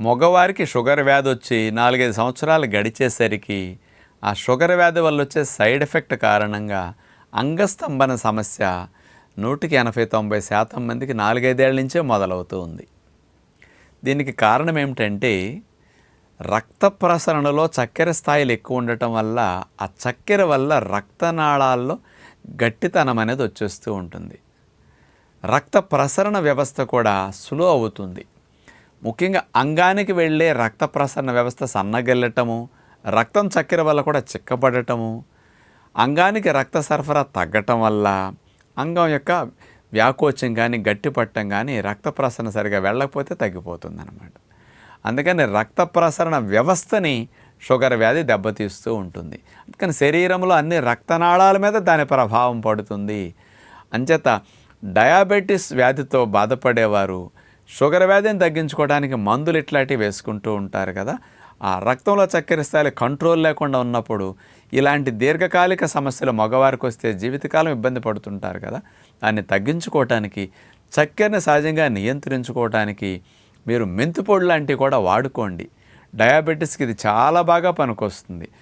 మగవారికి షుగర్ వ్యాధి వచ్చి నాలుగైదు సంవత్సరాలు గడిచేసరికి ఆ షుగర్ వ్యాధి వల్ల వచ్చే సైడ్ ఎఫెక్ట్ కారణంగా అంగస్తంభన సమస్య నూటికి ఎనభై తొంభై శాతం మందికి నాలుగైదేళ్ళ నుంచే మొదలవుతూ ఉంది. దీనికి కారణం ఏమిటంటే రక్త ప్రసరణలో చక్కెర స్థాయిలు ఎక్కువ ఉండటం వల్ల ఆ చక్కెర వల్ల రక్తనాళాల్లో గట్టితనం అనేది వచ్చేస్తూ ఉంటుంది. రక్త ప్రసరణ వ్యవస్థ కూడా స్లో అవుతుంది. ముఖ్యంగా అంగానికి వెళ్ళే రక్త ప్రసరణ వ్యవస్థ సన్నగిల్లటము రక్తం చక్కెర వల్ల కూడా చిక్కబడటము అంగానికి రక్త సరఫరా తగ్గటం వల్ల అంగం యొక్క వ్యాకోచం కానీ గట్టిపట్టం కానీ రక్త ప్రసరణ సరిగా వెళ్ళకపోతే తగ్గిపోతుంది అనమాట అందుకని రక్త ప్రసరణ వ్యవస్థని షుగర్ వ్యాధి దెబ్బతీస్తూ ఉంటుంది. అందుకని శరీరంలో అన్ని రక్తనాళాల మీద దాని ప్రభావం పడుతుంది. అంచేత డయాబెటీస్ వ్యాధితో బాధపడేవారు షుగర్ వ్యాధిని తగ్గించుకోవడానికి మందులు ఇట్లాంటివి వేసుకుంటూ ఉంటారు కదా. ఆ రక్తంలో చక్కెర స్థాయిలు కంట్రోల్ లేకుండా ఉన్నప్పుడు ఇలాంటి దీర్ఘకాలిక సమస్యలు మగవారికి వస్తే జీవితకాలం ఇబ్బంది పడుతుంటారు కదా. దాన్ని తగ్గించుకోవటానికి చక్కెరని సహజంగా నియంత్రించుకోవటానికి మీరు మెంతిపొడి లాంటివి కూడా వాడుకోండి. డయాబెటీస్కి ఇది చాలా బాగా పనికొస్తుంది.